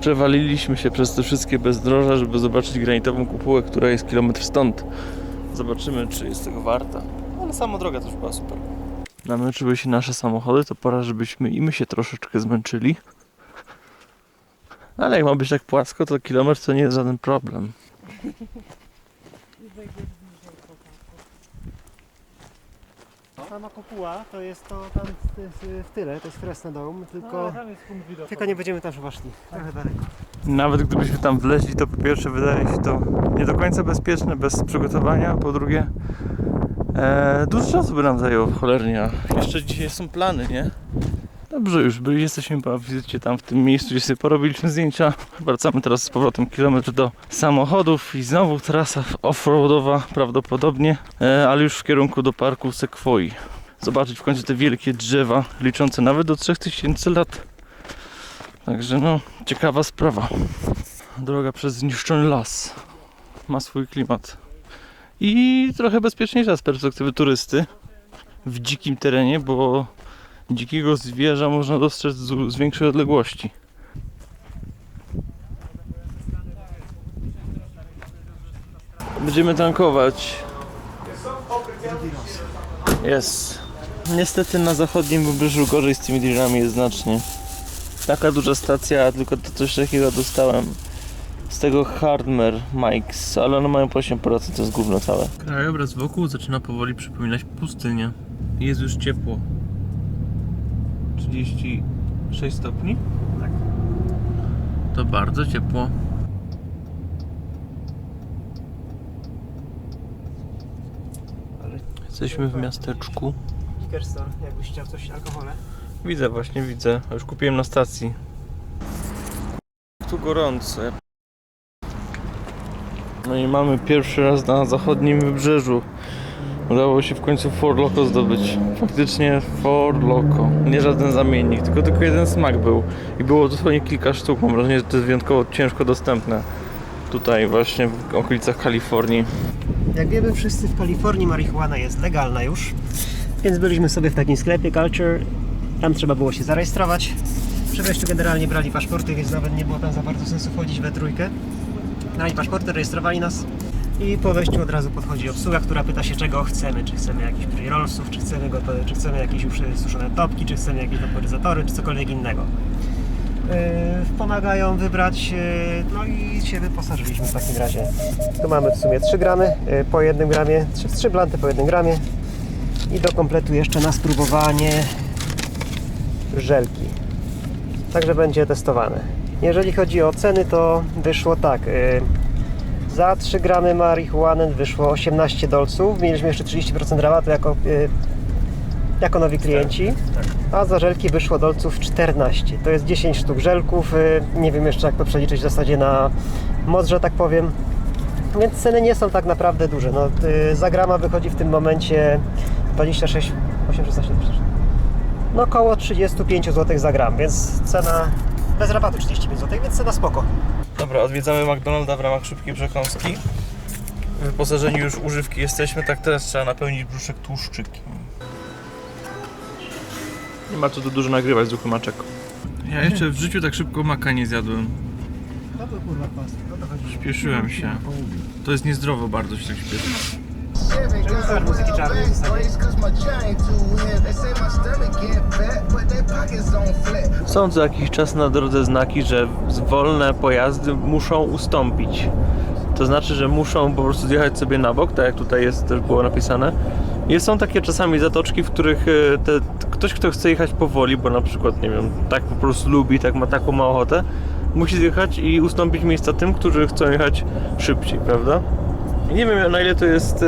Przewaliliśmy się przez te wszystkie bezdroża, żeby zobaczyć granitową kupułę, która jest kilometr stąd. Zobaczymy, czy jest tego warta. Ale sama droga też była super. Namęczyły się nasze samochody, to pora, żebyśmy i my się troszeczkę zmęczyli. Ale jak ma być tak płasko, to kilometr to nie jest żaden problem. Sama kopuła to jest to tam w, w, w tyle, to jest Fresno Dome, tylko, tam jest punkt widokowy. tylko nie będziemy tam chyba szli. Trochę daleko. Nawet gdybyśmy tam wleźli, to po pierwsze wydaje się to nie do końca bezpieczne, bez przygotowania, po drugie e, dużo czasu by nam zajęło cholernie, a jeszcze dzisiaj są plany, nie? Dobrze, już byli, jesteśmy po wizycie tam w tym miejscu, gdzie sobie porobiliśmy zdjęcia. Wracamy teraz z powrotem kilometr do samochodów i znowu trasa offroadowa prawdopodobnie, e, ale już w kierunku do parku Sekwoi. Zobaczyć w końcu te wielkie drzewa, liczące nawet do 3000 lat. Także no, ciekawa sprawa. Droga przez zniszczony las. Ma swój klimat. I trochę bezpieczniejsza z perspektywy turysty. W dzikim terenie, bo dzikiego zwierza można dostrzec z, z większej odległości. Będziemy tankować. Jest. Niestety na zachodnim wybrzeżu gorzej z tymi dealerami jest znacznie. Taka duża stacja, tylko to coś takiego dostałem z tego Hardmer Mikes, ale one mają po 8%, to jest gówno całe. Krajobraz wokół zaczyna powoli przypominać pustynię. Jest już ciepło. 36 stopni? Tak. To bardzo ciepło. Jesteśmy w miasteczku. Liquor store, jakbyś chciał coś alkohole. Widzę właśnie, widzę. Już kupiłem na stacji. Tu gorąco. No i mamy pierwszy raz na zachodnim wybrzeżu. Udało się w końcu Ford Loco zdobyć. Faktycznie Ford Loco. Nie żaden zamiennik, tylko tylko jeden smak był. I było dosłownie kilka sztuk. Mam wrażenie, że to jest wyjątkowo ciężko dostępne. Tutaj właśnie w okolicach Kalifornii. Jak wiemy wszyscy w Kalifornii marihuana jest legalna już, więc byliśmy sobie w takim sklepie Culture. Tam trzeba było się zarejestrować. Przy wejściu generalnie brali paszporty, więc nawet nie było tam za bardzo sensu wchodzić we trójkę. Brali paszporty, rejestrowali nas i po wejściu od razu podchodzi obsługa, która pyta się czego chcemy. Czy chcemy jakichś pre-rollsów, czy chcemy, gotowe, czy chcemy jakieś już suszone topki, czy chcemy jakieś vaporyzatory, czy cokolwiek innego. Yy, pomagają wybrać, yy, no i się wyposażyliśmy w takim razie. Tu mamy w sumie 3 gramy yy, po 1 gramie, 3, 3 blanty po 1 gramie i do kompletu jeszcze na spróbowanie żelki. Także będzie testowane. Jeżeli chodzi o ceny, to wyszło tak. yy, Za 3 gramy marihuany wyszło 18 dolców. Mieliśmy jeszcze 30% rabatu jako, yy, jako nowi klienci. A za żelki wyszło dolców 14. To jest 10 sztuk żelków. y, Nie wiem jeszcze jak to przeliczyć w zasadzie na moc, że tak powiem. Więc ceny nie są tak naprawdę duże. No, y, za grama wychodzi w tym momencie 26, 8, 16, 16. No około 35 zł za gram, więc cena bez rabatu 35 zł, więc cena spoko. Dobra, odwiedzamy McDonalda w ramach szybkiej przekąski. Wyposażeni już używki jesteśmy, tak teraz trzeba napełnić brzuszek tłuszczykiem. Nie ma co tu dużo nagrywać z duchy maczek. Ja jeszcze w życiu tak szybko maka nie zjadłem. No to kurwa pas. Śpieszyłem się. To jest niezdrowo bardzo się tak śpieszyć. Są co jakiś czas na drodze znaki, że wolne pojazdy muszą ustąpić. To znaczy, że muszą po prostu zjechać sobie na bok, tak jak tutaj jest też było napisane. I są takie czasami zatoczki, w których e, te, ktoś, kto chce jechać powoli, bo na przykład, nie wiem, tak po prostu lubi, tak ma taką ma ochotę, musi zjechać i ustąpić miejsca tym, którzy chcą jechać szybciej, prawda? Nie wiem na ile to jest e,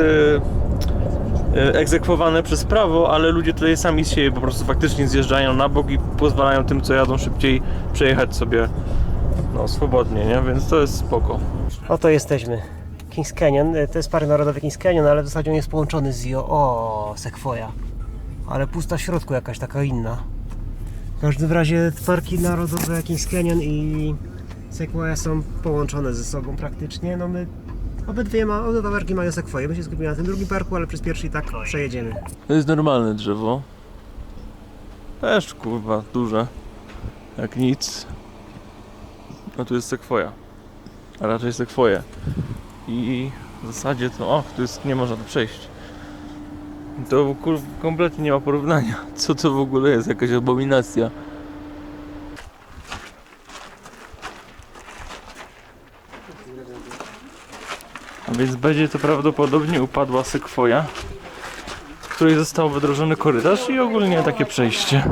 e, egzekwowane przez prawo, ale ludzie tutaj sami z siebie po prostu faktycznie zjeżdżają na bok i pozwalają tym, co jadą szybciej, przejechać sobie no, swobodnie, nie? Więc to jest spoko. Oto jesteśmy. Kings Canyon, y, to jest park narodowy Kings Canyon, ale w zasadzie on jest połączony z Io. O, Sequoia. Ale pusta w środku jakaś taka inna. W każdym razie parki narodowe Kings Canyon i Sequoia są połączone ze sobą praktycznie. No my obydwie, ma, obydwa parki mają Sequoia. My się skupimy na tym drugim parku, ale przez pierwszy i tak przejedziemy. To jest normalne drzewo. Też kurwa duże. Jak nic. No tu jest sekwoja. A raczej sekwoje. I w zasadzie to, och, tu jest, nie można tu przejść. To kur, kompletnie nie ma porównania. Co to w ogóle jest? Jakaś abominacja. Więc będzie to prawdopodobnie upadła sekwoja, w której został wydrożony korytarz i ogólnie takie przejście.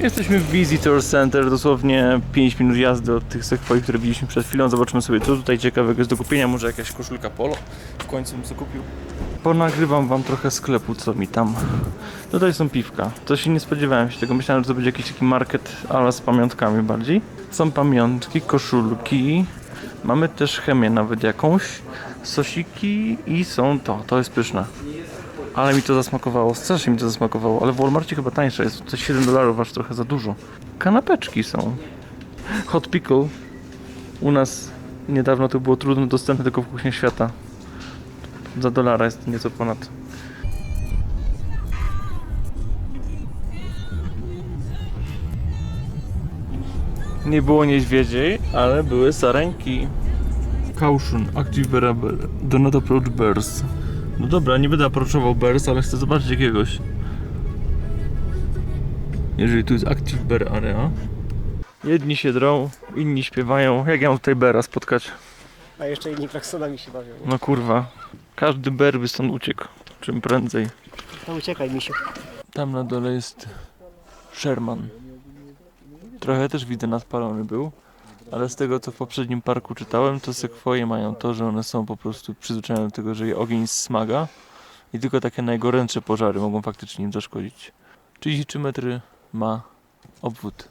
Jesteśmy w Visitor Center, dosłownie 5 minut jazdy od tych sekwoi, które widzieliśmy przed chwilą. Zobaczymy sobie, co tutaj ciekawego jest do kupienia. Może jakaś koszulka polo w końcu bym sobie kupił. Ponagrywam wam trochę sklepu, co mi tam. Tutaj są piwka. To się nie spodziewałem się tego. Myślałem, że to będzie jakiś taki market, ale z pamiątkami bardziej. Są pamiątki, koszulki. Mamy też chemię nawet jakąś. Sosiki i są to. To jest pyszne. Ale mi to zasmakowało, strasznie mi to zasmakowało, ale w Walmartie chyba tańsze jest, to 7 dolarów aż trochę za dużo. Kanapeczki są. Hot pickle. U nas niedawno to było trudno dostępne tylko w kuchni świata. Za dolara jest nieco ponad. Nie było niedźwiedziej, ale były sarenki. Caution, active bearable, do not approach bears. No dobra, nie będę approachował bears, ale chcę zobaczyć jakiegoś. Jeżeli tu jest active bear area. Jedni się drą, inni śpiewają. Jak ja mam tutaj beara spotkać? A jeszcze inni klaksonami się bawią. No kurwa. Każdy bear by stąd uciekł. Czym prędzej. To uciekaj, misiu. Tam na dole jest Sherman. Trochę też widzę nadpalony był, ale z tego co w poprzednim parku czytałem, to sekwoje mają to, że one są po prostu przyzwyczajone do tego, że je ogień smaga i tylko takie najgorętsze pożary mogą faktycznie im zaszkodzić. 33 metry ma obwód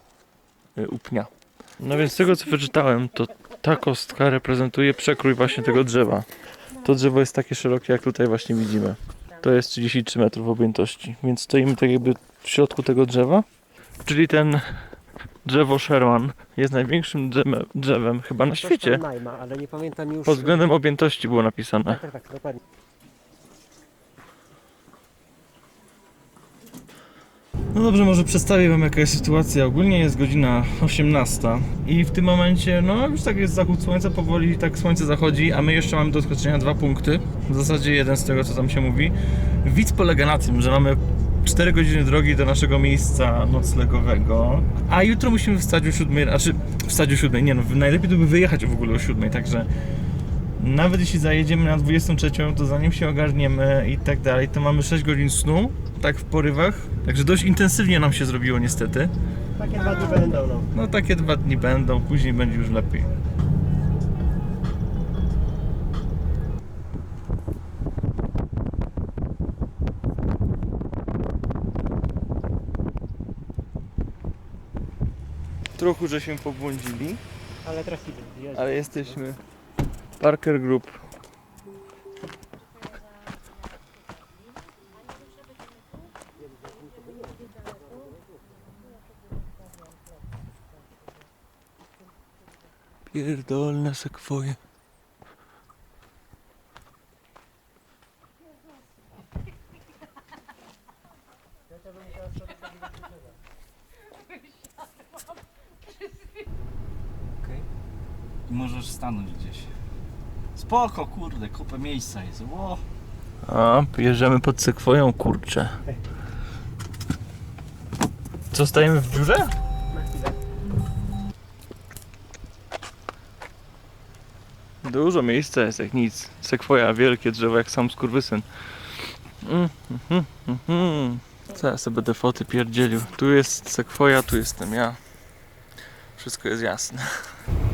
y, u pnia. No więc z tego co wyczytałem, to ta kostka reprezentuje przekrój właśnie tego drzewa. To drzewo jest takie szerokie, jak tutaj właśnie widzimy. To jest 33 metrów objętości, więc stoimy tak jakby w środku tego drzewa. Czyli ten drzewo Sherman jest największym drzewem, drzewem chyba na świecie. Najma, ale nie pamiętam już. Pod względem objętości było napisane. Tak, tak, tak, dokładnie. No dobrze, może przedstawię wam jaka jest sytuacja. Ogólnie jest godzina 18 i w tym momencie, no już tak jest zachód słońca, powoli tak słońce zachodzi, a my jeszcze mamy do odskoczenia dwa punkty. W zasadzie jeden z tego, co tam się mówi. Widz polega na tym, że mamy 4 godziny drogi do naszego miejsca noclegowego, a jutro musimy wstać o 7, znaczy wstać o 7, nie no, najlepiej to by wyjechać w ogóle o 7, także nawet jeśli zajedziemy na 23, to zanim się ogarniemy i tak dalej, to mamy 6 godzin snu, tak w porywach. Także dość intensywnie nam się zrobiło niestety. Takie dwa dni będą, no. No takie dwa dni będą, później będzie już lepiej. Trochę żeśmy pobłądzili, Ale trafili. Jezu. ale jesteśmy Parker Group. Pierdolne sekwoje. I możesz stanąć gdzieś. Spoko, kurde, kupę miejsca jest. Ło. A, jeżdżamy pod sekwoją, kurczę. Co, stajemy w biurze? Dużo miejsca jest jak nic. Sekwoja, wielkie drzewo jak sam skurwysyn. Mm, mhm, mhm. Co ja sobie będę foty pierdzielił. Tu jest sekwoja, tu jestem ja. Wszystko jest jasne.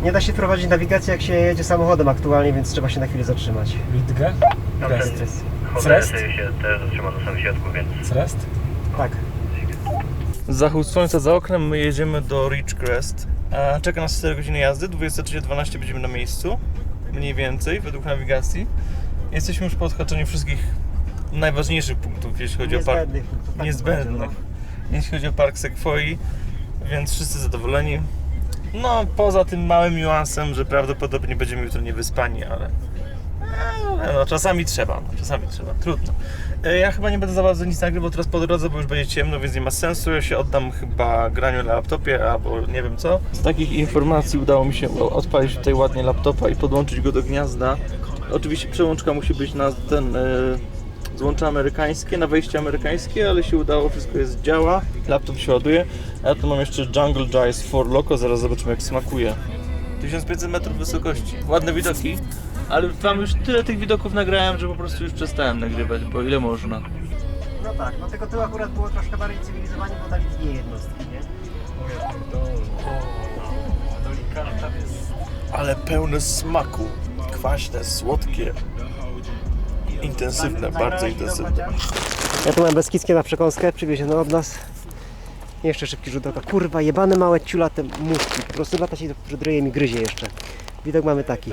Nie da się prowadzić nawigacji jak się jedzie samochodem aktualnie, więc trzeba się na chwilę zatrzymać. Lidgę? Crest. Jest. Crest? się też zatrzyma na samym środku, więc Crest? Tak. Zachód słońca za oknem, my jedziemy do Ridgecrest. A czeka nas 4 godziny jazdy, 23.12 będziemy na miejscu. Mniej więcej, według nawigacji. Jesteśmy już po odhaczeniu wszystkich najważniejszych punktów, jeśli chodzi o park. Niezbędnych. tak niezbędnych, jeśli chodzi o park Sekwoi, więc wszyscy zadowoleni. No, poza tym małym niuansem, że prawdopodobnie będziemy jutro niewyspani, ale... ale No, czasami trzeba, no, czasami trzeba, trudno. E, Ja chyba nie będę za bardzo nic nagrywał teraz po drodze, bo już będzie ciemno, więc nie ma sensu. Ja się oddam chyba graniu na laptopie, albo nie wiem co. Z takich informacji udało mi się odpalić tutaj ładnie laptopa i podłączyć go do gniazda. Oczywiście przełączka musi być na ten... E, złącze amerykańskie, na wejście amerykańskie, ale się udało, wszystko jest działa. Laptop się ładuje. A ja tu mam jeszcze Jungle Jazz for Loco, zaraz zobaczymy jak smakuje. 1500 metrów wysokości. Ładne widoki, ale tam już tyle tych widoków nagrałem, że po prostu już przestałem nagrywać, bo ile można. No tak, no tylko tu akurat było troszkę bardziej cywilizowanie, bo dali dwie jednostki, nie? Ale pełne smaku. Kwaśne, słodkie. Intensywne, bardzo intensywne. Ja tu mam Beskidzkie na przekąskę, przywiezione od nas. Jeszcze szybki rzut oka. Kurwa, jebane małe ciulate muszki. Po prostu lata się przed ryjem i gryzie jeszcze. Widok mamy taki.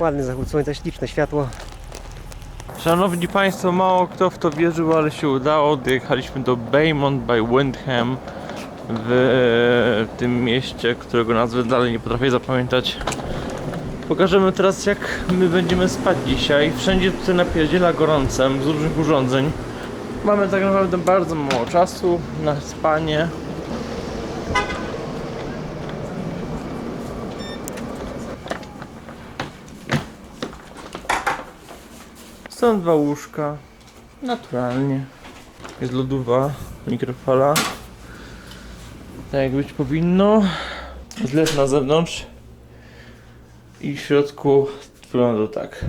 Ładny zachód słońca, śliczne światło. Szanowni Państwo, mało kto w to wierzył, ale się udało. Dojechaliśmy do Baymont by Windham w e, tym mieście, którego nazwy dalej nie potrafię zapamiętać. Pokażemy teraz jak my będziemy spać dzisiaj. Wszędzie tutaj napierdziela gorącem z różnych urządzeń. Mamy tak naprawdę bardzo mało czasu na spanie. Są dwa łóżka. Naturalnie. Jest lodowa, mikrofala. Tak jak być powinno. Zlew na zewnątrz. I w środku wygląda tak.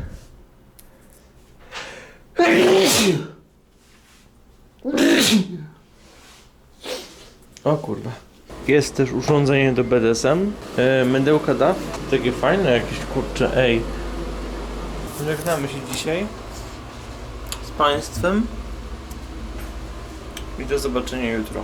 O kurwa. Jest też urządzenie do BDSM. E, mydełka DAF. Takie fajne jakieś kurcze. Ej. Żegnamy się dzisiaj z Państwem i do zobaczenia jutro.